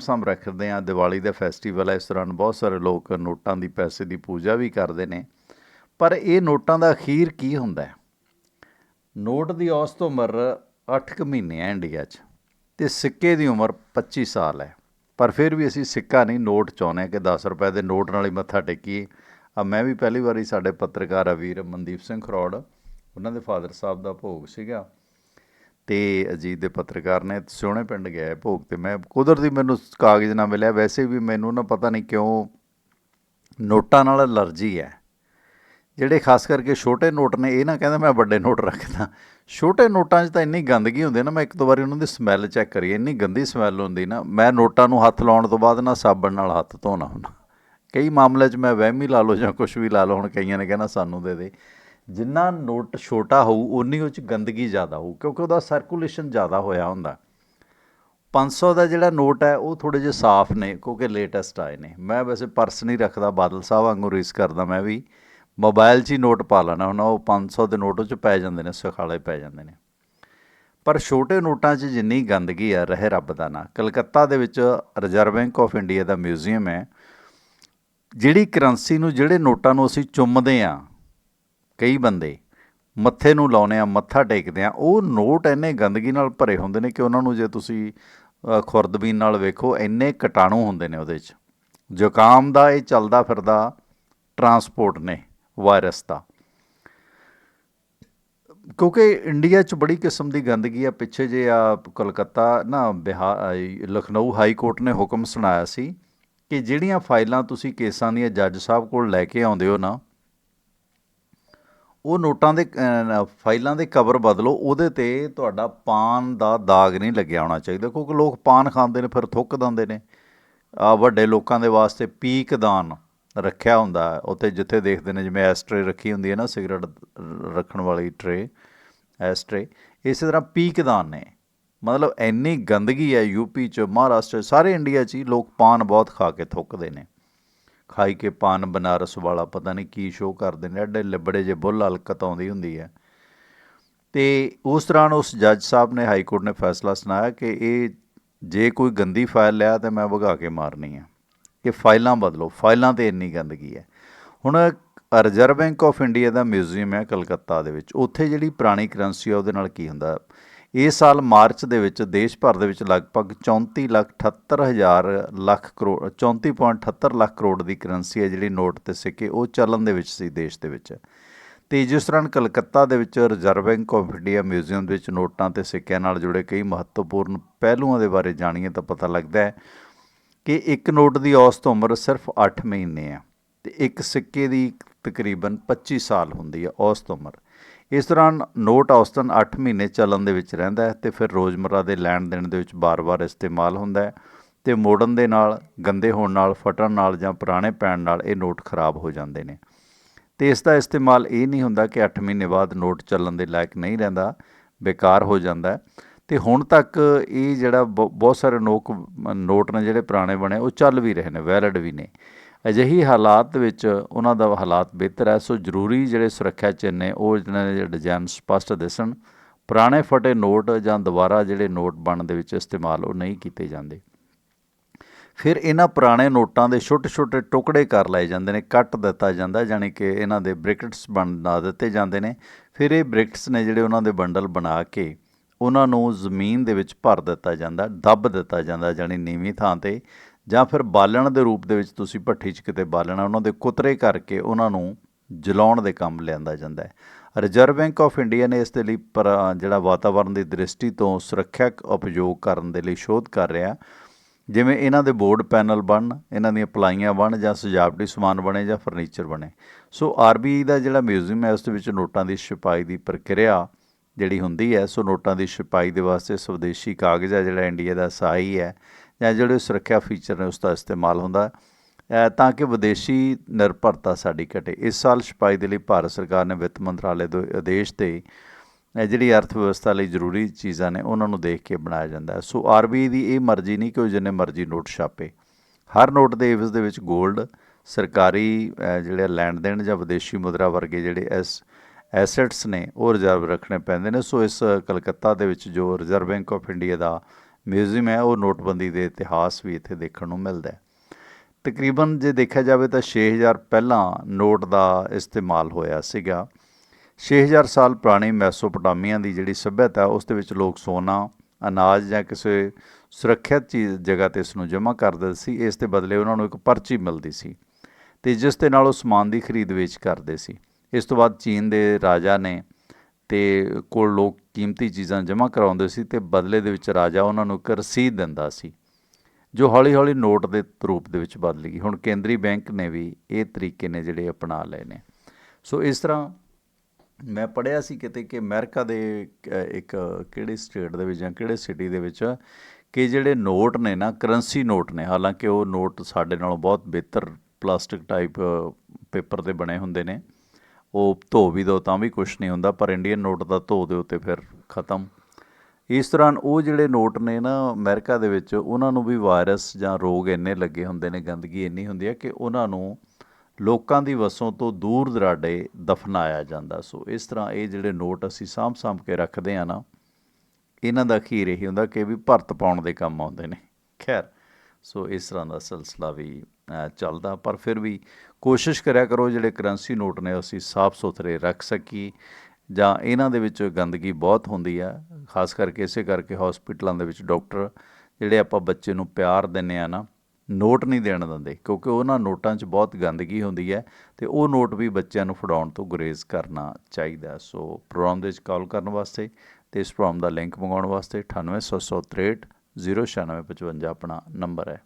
ਸਾਂਭ ਰੱਖਦੇ ਆ ਦੀਵਾਲੀ ਦਾ ਫੈਸਟੀਵਲ ਹੈ, ਇਸ ਦੌਰਾਨ ਬਹੁਤ ਸਾਰੇ ਲੋਕ ਨੋਟਾਂ ਦੀ, ਪੈਸੇ ਦੀ ਪੂਜਾ ਵੀ ਕਰਦੇ ਨੇ। ਪਰ ਇਹ ਨੋਟਾਂ ਦਾ ਅਖੀਰ ਕੀ ਹੁੰਦਾ ਹੈ? ਨੋਟ ਦੀ ਔਸਤ ਉਮਰ 8 ਕੁ ਮਹੀਨੇ ਹੈ ਇੰਡੀਆ 'ਚ ਤੇ ਸਿੱਕੇ ਦੀ ਉਮਰ 25 ਸਾਲ ਹੈ। ਪਰ ਫਿਰ ਵੀ ਅਸੀਂ ਸਿੱਕਾ ਨਹੀਂ, ਨੋਟ ਚਾਹੁੰਦੇ ਹਾਂ ਕਿ 10 ਰੁਪਏ ਦੇ ਨੋਟ ਨਾਲ ਹੀ ਮੱਥਾ ਟੇਕੀਏ। ਆ ਮੈਂ ਵੀ ਪਹਿਲੀ ਵਾਰੀ ਸਾਡੇ ਪੱਤਰਕਾਰ ਆ ਵੀਰ ਮਨਦੀਪ ਸਿੰਘ ਖਰੋੜ, ਉਹਨਾਂ ਦੇ ਫਾਦਰ ਸਾਹਿਬ ਦਾ ਭੋਗ ਸੀਗਾ। ਤੇ ਅਜੀਤ ਦੇ ਪੱਤਰਕਾਰ ਨੇ ਸੋਹਣੇ ਪਿੰਡ ਗਿਆ ਭੋਗ ਤੇ। ਮੈਂ ਕੁਦਰਤੀ ਮੈਨੂੰ ਕਾਗਜ਼ ਨਾ ਮਿਲਿਆ। ਵੈਸੇ ਵੀ ਮੈਨੂੰ ਨਾ ਪਤਾ ਨਹੀਂ ਕਿਉਂ ਨੋਟਾਂ ਨਾਲ ਅਲਰਜੀ ਹੈ। ਜਿਹੜੇ ਖਾਸ ਕਰਕੇ ਛੋਟੇ ਨੋਟ ਨੇ, ਇਹ ਨਾ ਕਹਿੰਦਾ ਮੈਂ ਵੱਡੇ ਨੋਟ ਰੱਖਦਾ। ਛੋਟੇ ਨੋਟਾਂ 'ਚ ਤਾਂ ਇੰਨੀ ਗੰਦਗੀ ਹੁੰਦੀ ਨਾ, ਮੈਂ ਇੱਕ ਦੋ ਵਾਰੀ ਉਹਨਾਂ ਦੀ ਸਮੈਲ ਚੈੱਕ ਕਰੀ। ਇੰਨੀ ਗੰਦੀ ਸਮੈਲ ਹੁੰਦੀ ਨਾ, ਮੈਂ ਨੋਟਾਂ ਨੂੰ ਹੱਥ ਲਾਉਣ ਤੋਂ ਬਾਅਦ ਨਾ ਸਾਬਣ ਨਾਲ ਹੱਥ ਧੋਣਾ ਹੁੰਦਾ। ਕਈ ਮਾਮਲੇ 'ਚ ਮੈਂ ਵਹਿਮੀ ਲਾ ਲਓ ਜਾਂ ਕੁਝ ਵੀ ਲਾ ਲਓ, ਹੁਣ ਕਈਆਂ ਨੇ ਕਹਿਣਾ ਸਾਨੂੰ ਦੇ ਦੇ। ਜਿੰਨਾ ਨੋਟ ਛੋਟਾ ਹੋਊ ਉਨੀ ਉਹ 'ਚ ਗੰਦਗੀ ਜ਼ਿਆਦਾ ਹੋਊ, ਕਿਉਂਕਿ ਉਹਦਾ ਸਰਕੂਲੇਸ਼ਨ ਜ਼ਿਆਦਾ ਹੋਇਆ ਹੁੰਦਾ। 500 ਦਾ ਜਿਹੜਾ ਨੋਟ ਹੈ, ਉਹ ਥੋੜੇ ਜਿਹੇ ਸਾਫ਼ ਨੇ, ਕਿਉਂਕਿ ਲੇਟੈਸਟ ਆਏ ਨੇ। ਮੈਂ ਵੈਸੇ ਪਰਸ ਨਹੀਂ ਰੱਖਦਾ, ਬਾਦਲ ਸਾਹਿਬ ਵਾਂਗੂ ਰੀਸ ਕਰਦਾ ਮੈਂ ਵੀ। ਮੋਬਾਈਲ 'ਚ ਹੀ ਨੋਟ ਪਾ ਲੈਣਾ ਹੁਣ ਉਹ 500 ਦੇ ਨੋਟ ਉਹ 'ਚ ਪੈ ਜਾਂਦੇ ਨੇ, ਸੁਖਾਲੇ ਪੈ ਜਾਂਦੇ ਨੇ। ਪਰ ਛੋਟੇ ਨੋਟਾਂ 'ਚ ਜਿੰਨੀ ਗੰਦਗੀ ਆ, ਰਹੇ ਰੱਬ ਦਾ ਨਾ। ਕਲਕੱਤਾ ਦੇ ਵਿੱਚ ਰਿਜ਼ਰਵ ਬੈਂਕ ਆਫ ਇੰਡੀਆ ਦਾ ਮਿਊਜ਼ੀਅਮ ਹੈ। ਜਿਹੜੀ ਕਰੰਸੀ ਨੂੰ, ਜਿਹੜੇ ਨੋਟਾਂ ਨੂੰ ਅਸੀਂ ਚੁੰਮਦੇ ਆ ਕਈ ਬੰਦੇ ਮੱਥੇ ਨੂੰ ਲਾਉਨੇ ਆ, ਮੱਥਾ ਟੇਕਦੇ ਆ, ਉਹ ਨੋਟ ਇੰਨੇ ਗੰਦਗੀ ਨਾਲ ਭਰੇ ਹੁੰਦੇ ਨੇ ਕਿ ਉਹਨਾਂ ਨੂੰ ਜੇ ਤੁਸੀਂ ਖੁਰਦਬੀਨ ਨਾਲ ਵੇਖੋ, ਇੰਨੇ ਕੀਟਾਣੂ ਹੁੰਦੇ ਨੇ ਉਹਦੇ 'ਚ। ਜ਼ੁਕਾਮ ਦਾ, ਇਹ ਚੱਲਦਾ ਫਿਰਦਾ ਟਰਾਂਸਪੋਰਟ ਨੇ, ਵਾਇਰਸ ਦਾ। ਕਿਉਂਕਿ ਇੰਡੀਆ 'ਚ ਬੜੀ ਕਿਸਮ ਦੀ ਗੰਦਗੀ ਆ, ਪਿੱਛੇ ਜੇ ਆ ਕਲਕੱਤਾ ਨਾ ਬਿਹਾਰ ਲਖਨਊ ਹਾਈ ਕੋਰਟ ਨੇ ਹੁਕਮ ਸੁਣਾਇਆ ਸੀ ਕਿ ਜਿਹੜੀਆਂ ਫਾਈਲਾਂ ਤੁਸੀਂ ਕੇਸਾਂ ਦੀਆਂ ਜੱਜ ਸਾਹਿਬ ਕੋਲ ਲੈ ਕੇ ਆਉਂਦੇ ਹੋ ਨਾ ਉਹ ਨੋਟਾਂ ਦੇ ਫਾਈਲਾਂ ਦੇ ਕਵਰ ਬਦਲੋ ਉਹਦੇ ਤੇ ਤੁਹਾਡਾ ਪਾਨ ਦਾ ਦਾਗ ਨਹੀਂ ਲੱਗਿਆ ਹੋਣਾ ਚਾਹੀਦਾ ਕਿਉਂਕਿ ਲੋਕ ਪਾਨ ਖਾਂਦੇ ਨੇ ਫਿਰ ਥੁੱਕ ਦਿੰਦੇ ਨੇ। ਆ ਵੱਡੇ ਲੋਕਾਂ ਦੇ ਵਾਸਤੇ ਪੀਕਦਾਨ ਰੱਖਿਆ ਹੁੰਦਾ ਉੱਥੇ ਜਿੱਥੇ ਦੇਖਦੇ ਨੇ ਜਿਵੇਂ ਐਸਟਰੇ ਰੱਖੀ ਹੁੰਦੀ ਹੈ ਨਾ ਸਿਗਰਟ ਰੱਖਣ ਵਾਲੀ ਟਰੇ ਐਸਟਰੇ ਇਸੇ ਤਰ੍ਹਾਂ ਪੀਕਦਾਨ ਨੇ। ਮਤਲਬ ਇੰਨੀ ਗੰਦਗੀ ਹੈ ਯੂਪੀ ਚ ਮਹਾਰਾਸ਼ਟਰ 'ਚ, ਸਾਰੇ ਇੰਡੀਆ 'ਚ ਹੀ ਲੋਕ ਪਾਨ ਬਹੁਤ ਖਾ ਕੇ ਥੁੱਕਦੇ ਨੇ। ਖਾਈ ਕੇ ਪਾਨ ਬਨਾਰਸ ਵਾਲਾ, ਪਤਾ ਨਹੀਂ ਕੀ ਸ਼ੋਅ ਕਰਦੇ ਨੇ, ਐਡੇ ਲਿਬੜੇ ਜੇ ਬੁੱਲ ਹਲਕਤ ਆਉਂਦੀ ਹੁੰਦੀ ਹੈ। ਤੇ ਉਸ ਦੌਰਾਨ ਉਸ ਜੱਜ ਸਾਹਿਬ ਨੇ, ਹਾਈ ਕੋਰਟ ਨੇ ਫੈਸਲਾ ਸੁਣਾਇਆ ਕਿ ਇਹ ਜੇ ਕੋਈ ਗੰਦੀ ਫਾਈਲ ਲਿਆ ਤੇ ਮੈਂ ਭਗਾ ਕੇ ਮਾਰਨੀ ਹੈ। ਕਿ ਫਾਈਲਾਂ ਬਦਲੋ, ਫਾਈਲਾਂ ਤੇ ਇੰਨੀ ਗੰਦਗੀ ਹੈ। ਹੁਣ ਰਿਜ਼ਰਵ ਬੈਂਕ ਆਫ ਇੰਡੀਆ ਦਾ ਮਿਊਜ਼ੀਅਮ ਹੈ ਕਲਕੱਤਾ ਦੇ ਵਿੱਚ। ਉੱਥੇ ਜਿਹੜੀ ਪੁਰਾਣੀ ਕਰੰਸੀ ਆ, ਉਹਦੇ ਨਾਲ ਕੀ ਹੁੰਦਾ? ਇਸ ਸਾਲ ਮਾਰਚ ਦੇ ਵਿੱਚ ਦੇਸ਼ ਭਰ ਦੇ ਵਿੱਚ ਲਗਭਗ 34 ਲੱਖ 78 ਹਜ਼ਾਰ ਲੱਖ ਕਰੋੜ 34.78 ਲੱਖ ਕਰੋੜ ਦੀ ਕਰੰਸੀ ਹੈ ਜਿਹੜੀ ਨੋਟ ਤੇ ਸਿੱਕੇ, ਉਹ ਚੱਲਣ ਦੇ ਵਿੱਚ ਸੀ ਦੇਸ਼ ਦੇ ਵਿੱਚ। ਤੇ ਜਿਸ ਤਰ੍ਹਾਂ ਕਲਕੱਤਾ ਦੇ ਵਿੱਚ reserve bank of India museum ਦੇ ਵਿੱਚ ਨੋਟਾਂ ਤੇ ਸਿੱਕਿਆਂ ਨਾਲ ਜੁੜੇ ਕਈ ਮਹੱਤਵਪੂਰਨ ਪਹਿਲੂਆਂ ਦੇ ਬਾਰੇ ਜਾਣੀਏ ਤਾਂ ਪਤਾ ਲੱਗਦਾ ਹੈ ਕਿ ਇੱਕ ਨੋਟ ਦੀ ਔਸਤ ਉਮਰ ਸਿਰਫ 8 ਮਹੀਨੇ ਹੈ ਤੇ ਇੱਕ ਸਿੱਕੇ ਦੀ ਤਕਰੀਬਨ 25 ਸਾਲ ਹੁੰਦੀ ਹੈ ਔਸਤ ਉਮਰ। ਇਸ ਦੌਰਾਨ ਨੋਟ ਔਸਤਨ 8 ਮਹੀਨੇ ਚੱਲਣ ਦੇ ਵਿੱਚ ਰਹਿੰਦਾ ਹੈ ਤੇ ਫਿਰ ਰੋਜ਼ਮਰਾ ਦੇ ਲੈਣ ਦੇਣ ਦੇ ਵਿੱਚ ਬਾਰ-ਬਾਰ ਇਸਤੇਮਾਲ ਹੁੰਦਾ ਹੈ ਤੇ ਮੋੜਨ ਦੇ ਨਾਲ, ਗੰਦੇ ਹੋਣ ਨਾਲ, ਫਟਣ ਨਾਲ ਜਾਂ ਪੁਰਾਣੇ ਪੈਣ ਨਾਲ ਇਹ ਨੋਟ ਖਰਾਬ ਹੋ ਜਾਂਦੇ ਨੇ। ਤੇ ਇਸ ਦਾ ਇਸਤੇਮਾਲ ਇਹ ਨਹੀਂ ਹੁੰਦਾ ਕਿ 8 ਮਹੀਨੇ ਬਾਅਦ ਨੋਟ ਚੱਲਣ ਦੇ ਲਾਇਕ ਨਹੀਂ ਰਹਿੰਦਾ, ਬੇਕਾਰ ਹੋ ਜਾਂਦਾ ਹੈ। ਤੇ ਹੁਣ ਤੱਕ ਇਹ ਜਿਹੜਾ ਬਹੁ- ਬਹੁਤ ਸਾਰੇ ਨੋਕ, ਨੋਟ ਨੇ ਜਿਹੜੇ ਪੁਰਾਣੇ ਬਣੇ, ਉਹ ਚੱਲ ਵੀ ਰਹੇ ਨੇ, ਵੈਲਿਡ ਵੀ ਨੇ। ਅਜਿਹੀ ਹਾਲਾਤ ਵਿੱਚ ਉਹਨਾਂ ਦਾ ਹਾਲਾਤ ਬਿਹਤਰ ਹੈ। ਸੋ ਜ਼ਰੂਰੀ ਜਿਹੜੇ ਸੁਰੱਖਿਆ ਚਿੰਨ੍ਹ ਨੇ, ਉਹ ਜਿਹਨਾਂ ਦੇ ਡਿਜ਼ਾਈਨ ਸਪਸ਼ਟ ਦਿਸਣ, ਪੁਰਾਣੇ ਫਟੇ ਨੋਟ ਜਾਂ ਦੁਬਾਰਾ ਜਿਹੜੇ ਨੋਟ ਬਣਨ ਦੇ ਵਿੱਚ ਇਸਤੇਮਾਲ ਉਹ ਨਹੀਂ ਕੀਤੇ ਜਾਂਦੇ। ਫਿਰ ਇਹਨਾਂ ਪੁਰਾਣੇ ਨੋਟਾਂ ਦੇ ਛੋਟੇ-ਛੋਟੇ ਟੁਕੜੇ ਕਰ ਲਏ ਜਾਂਦੇ ਨੇ, ਕੱਟ ਦਿੱਤਾ ਜਾਂਦਾ, ਜਾਣੀ ਕਿ ਇਹਨਾਂ ਦੇ ਬ੍ਰਿਕਟਸ ਬਣਾ ਦਿੱਤੇ ਜਾਂਦੇ ਨੇ। ਫਿਰ ਇਹ ਬ੍ਰਿਕਟਸ ਨੇ ਜਿਹੜੇ ਉਹਨਾਂ ਦੇ ਬੰਡਲ ਬਣਾ ਕੇ ਉਹਨਾਂ ਨੂੰ ਜ਼ਮੀਨ ਦੇ ਵਿੱਚ ਭਰ ਦਿੱਤਾ ਜਾਂਦਾ, ਦੱਬ ਦਿੱਤਾ ਜਾਂਦਾ, ਜਾਣੀ ਨੀਵੀਂ ਥਾਂ ਤੇ ਜਾਂ ਫਿਰ ਬਾਲਣ ਦੇ ਰੂਪ ਦੇ ਵਿੱਚ ਤੁਸੀਂ ਭੱਠੀ 'ਚ ਕਿਤੇ ਬਾਲਣਾ, ਉਹਨਾਂ ਦੇ ਕੁਤਰੇ ਕਰਕੇ ਉਹਨਾਂ ਨੂੰ ਜਲਾਉਣ ਦੇ ਕੰਮ ਲਿਆਂਦਾ ਜਾਂਦਾ ਹੈ। ਰਿਜ਼ਰਵ ਬੈਂਕ ਆਫ ਇੰਡੀਆ ਨੇ ਇਸ ਦੇ ਲਈ ਪਰ ਜਿਹੜਾ ਵਾਤਾਵਰਣ ਦੀ ਦ੍ਰਿਸ਼ਟੀ ਤੋਂ ਸੁਰੱਖਿਅਕ ਉਪਯੋਗ ਕਰਨ ਦੇ ਲਈ ਸ਼ੋਧ ਕਰ ਰਿਹਾ ਜਿਵੇਂ ਇਹਨਾਂ ਦੇ ਬੋਰਡ ਪੈਨਲ ਬਣ ਇਹਨਾਂ ਦੀਆਂ ਪਲਾਈਆਂ ਬਣ ਜਾਂ ਸਜਾਵਟੀ ਸਮਾਨ ਬਣੇ ਜਾਂ ਫਰਨੀਚਰ ਬਣੇ। ਸੋ ਆਰਬੀਆਈ ਦਾ ਜਿਹੜਾ ਮਿਊਜ਼ੀਅਮ ਹੈ, ਉਸ ਦੇ ਵਿੱਚ ਨੋਟਾਂ ਦੀ ਛਪਾਈ ਦੀ ਪ੍ਰਕਿਰਿਆ ਜਿਹੜੀ ਹੁੰਦੀ ਹੈ, ਸੋ ਨੋਟਾਂ ਦੀ ਛਪਾਈ ਦੇ ਵਾਸਤੇ ਸਵਦੇਸ਼ੀ ਕਾਗਜ਼ ਹੈ, ਜਿਹੜਾ ਇੰਡੀਆ ਦਾ ਸਾਈ ਹੈ। ਜਾਂ ਜਿਹੜੇ ਸੁਰੱਖਿਆ ਫੀਚਰ ਨੇ ਉਸ ਦਾ ਇਸਤੇਮਾਲ ਹੁੰਦਾ ਤਾਂ ਕਿ ਵਿਦੇਸ਼ੀ ਨਿਰਭਰਤਾ ਸਾਡੀ ਘਟੇ। ਇਸ ਸਾਲ ਛਪਾਈ ਦੇ ਲਈ ਭਾਰਤ ਸਰਕਾਰ ਨੇ ਵਿੱਤ ਮੰਤਰਾਲੇ ਦੇ ਆਦੇਸ਼ ਤੇ ਜਿਹੜੀ ਅਰਥ ਵਿਵਸਥਾ ਲਈ ਜ਼ਰੂਰੀ ਚੀਜ਼ਾਂ ਨੇ, ਉਹਨਾਂ ਨੂੰ ਦੇਖ ਕੇ ਬਣਾਇਆ ਜਾਂਦਾ ਹੈ। ਸੋ ਆਰਬੀਆਈ ਦੀ ਇਹ ਮਰਜ਼ੀ ਨਹੀਂ ਕਿ ਉਹ ਜਿੰਨੇ ਮਰਜ਼ੀ ਨੋਟ ਛਾਪੇ। ਹਰ ਨੋਟ ਦੇ ਇਵਜ਼ ਦੇ ਵਿੱਚ 골ਡ ਸਰਕਾਰੀ ਜਿਹੜੇ ਲੈਣ ਦੇਣ ਜਾਂ ਵਿਦੇਸ਼ੀ ਮੁਦਰਾ ਵਰਗੇ ਜਿਹੜੇ ਐਸ ਐਸੈਟਸ ਨੇ, ਉਹ ਰਿਜ਼ਰਵ ਰੱਖਣੇ ਪੈਂਦੇ ਨੇ। ਸੋ ਇਸ ਕਲਕੱਤਾ ਦੇ ਵਿੱਚ ਜੋ ਰਿਜ਼ਰਵ ਬੈਂਕ ਆਫ ਇੰਡੀਆ ਦਾ ਮਿਊਜ਼ੀਅਮ ਹੈ, ਉਹ ਨੋਟਬੰਦੀ ਦੇ ਇਤਿਹਾਸ ਵੀ ਇੱਥੇ ਦੇਖਣ ਨੂੰ ਮਿਲਦਾ ਹੈ। ਤਕਰੀਬਨ ਜੇ ਦੇਖਿਆ ਜਾਵੇ ਤਾਂ 6000 ਪਹਿਲਾਂ ਨੋਟ ਦਾ ਇਸਤੇਮਾਲ ਹੋਇਆ ਸੀਗਾ। 6000 ਸਾਲ ਪੁਰਾਣੀ ਮੈਸੋਪੋਟਾਮੀਆ ਦੀ ਜਿਹੜੀ ਸਭਿਅਤਾ ਉਸ ਦੇ ਵਿੱਚ ਲੋਕ ਸੋਨਾ, ਅਨਾਜ ਜਾਂ ਕਿਸੇ ਸੁਰੱਖਿਅਤ ਚੀਜ਼ ਜਗ੍ਹਾ ਤੇ ਇਸ ਨੂੰ ਜਮ੍ਹਾਂ ਕਰਦੇ ਸੀ, ਇਸ ਦੇ ਬਦਲੇ ਉਹਨਾਂ ਨੂੰ ਇੱਕ ਪਰਚੀ ਮਿਲਦੀ ਸੀ ਤੇ ਜਿਸ ਦੇ ਨਾਲ ਉਹ ਸਮਾਨ ਦੀ ਖਰੀਦ ਵੇਚ ਕਰਦੇ ਸੀ। ਇਸ ਤੋਂ ਬਾਅਦ ਚੀਨ ਦੇ ਰਾਜਾ ਨੇ ਤੇ ਕੋਲ ਲੋਕ ਕੀਮਤੀ ਚੀਜ਼ਾਂ ਜਮ੍ਹਾਂ ਕਰਾਉਂਦੇ ਸੀ ਤੇ ਬਦਲੇ ਦੇ ਵਿੱਚ ਰਾਜਾ ਉਹਨਾਂ ਨੂੰ ਇੱਕ ਰਸੀਦ ਦਿੰਦਾ ਸੀ, ਜੋ ਹੌਲੀ-ਹੌਲੀ ਨੋਟ ਦੇ ਰੂਪ ਦੇ ਵਿੱਚ ਬਦਲ ਗਈ। ਹੁਣ ਕੇਂਦਰੀ ਬੈਂਕ ਨੇ ਵੀ ਇਹ ਤਰੀਕੇ ਨੇ ਜਿਹੜੇ ਅਪਣਾ ਲਏ ਨੇ। ਸੋ ਇਸ ਤਰ੍ਹਾਂ ਮੈਂ ਪੜ੍ਹਿਆ ਸੀ ਕਿਤੇ ਕਿ ਅਮਰੀਕਾ ਦੇ ਇੱਕ- ਇੱਕ ਕਿਹੜੀ ਸਟੇਟ ਦੇ ਵਿੱਚ ਜਾਂ ਕਿਹੜੇ ਸਿਟੀ ਦੇ ਵਿੱਚ ਕਿ ਜਿਹੜੇ ਨੋਟ ਨੇ ਨਾ, ਕਰੰਸੀ ਨੋਟ ਨੇ, ਹਾਲਾਂਕਿ ਉਹ ਨੋਟ ਸਾਡੇ ਨਾਲੋਂ ਬਹੁਤ ਬਿਹਤਰ ਪਲਾਸਟਿਕ ਟਾਈਪ ਪੇਪਰ ਦੇ ਬਣੇ ਹੁੰਦੇ ਨੇ। ਉਹ ਧੋ ਵੀ ਦੋ ਤਾਂ ਵੀ ਕੁਝ ਨਹੀਂ ਹੁੰਦਾ, ਪਰ ਇੰਡੀਅਨ ਨੋਟ ਦਾ ਧੋ ਦੇ ਉੱਤੇ ਫਿਰ ਖਤਮ। ਇਸ ਤਰ੍ਹਾਂ ਉਹ ਜਿਹੜੇ ਨੋਟ ਨੇ ਨਾ ਅਮਰੀਕਾ ਦੇ ਵਿੱਚ, ਉਹਨਾਂ ਨੂੰ ਵੀ ਵਾਇਰਸ ਜਾਂ ਰੋਗ ਇੰਨੇ ਲੱਗੇ ਹੁੰਦੇ ਨੇ, ਗੰਦਗੀ ਇੰਨੀ ਹੁੰਦੀ ਹੈ ਕਿ ਉਹਨਾਂ ਨੂੰ ਲੋਕਾਂ ਦੀ ਵਸੋਂ ਤੋਂ ਦੂਰ ਦਰਾਡੇ ਦਫਨਾਇਆ ਜਾਂਦਾ। ਸੋ ਇਸ ਤਰ੍ਹਾਂ ਇਹ ਜਿਹੜੇ ਨੋਟ ਅਸੀਂ ਸਾਂਭ ਸਾਂਭ ਕੇ ਰੱਖਦੇ ਆ ਨਾ, ਇਹਨਾਂ ਦਾ ਅਖੀਰ ਇਹੀ ਹੁੰਦਾ ਕਿ ਵੀ ਭਰਤ ਪਾਉਣ ਦੇ ਕੰਮ ਆਉਂਦੇ ਨੇ। ਖੈਰ, ਸੋ ਇਸ ਤਰ੍ਹਾਂ ਦਾ ਸਿਲਸਿਲਾ ਵੀ ਚੱਲਦਾ, ਪਰ ਫਿਰ ਵੀ ਕੋਸ਼ਿਸ਼ ਕਰਿਆ ਕਰੋ ਜਿਹੜੇ ਕਰੰਸੀ ਨੋਟ ਨੇ ਅਸੀਂ ਸਾਫ਼ ਸੁਥਰੇ ਰੱਖ ਸਕੀਏ ਜਾਂ ਇਹਨਾਂ ਦੇ ਵਿੱਚ ਗੰਦਗੀ ਬਹੁਤ ਹੁੰਦੀ ਆ, ਖਾਸ ਕਰਕੇ ਇਸੇ ਕਰਕੇ ਹਸਪੀਟਲਾਂ ਦੇ ਵਿੱਚ ਡਾਕਟਰ ਜਿਹੜੇ ਆਪਾਂ ਬੱਚੇ ਨੂੰ ਪਿਆਰ ਦਿੰਨੇ ਆ ਨਾ, ਨੋਟ ਨਹੀਂ ਦੇਣ ਦਿੰਦੇ ਕਿਉਂਕਿ ਉਹਨਾਂ ਨੋਟਾਂ 'ਚ ਬਹੁਤ ਗੰਦਗੀ ਹੁੰਦੀ ਹੈ ਤੇ ਉਹ ਨੋਟ ਵੀ ਬੱਚਿਆਂ ਨੂੰ ਫੜਾਉਣ ਤੋਂ ਗੁਰੇਜ਼ ਕਰਨਾ ਚਾਹੀਦਾ ਸੋ ਪ੍ਰੋਗਰਾਮ ਦੇ ਵਿੱਚ ਕਾਲ ਕਰਨ ਵਾਸਤੇ ਤੇ ਇਸ ਪ੍ਰੋਗਰਾਮ ਦਾ ਲਿੰਕ ਮੰਗਾਉਣ ਵਾਸਤੇ 98 096 ਆਪਣਾ ਨੰਬਰ ਹੈ।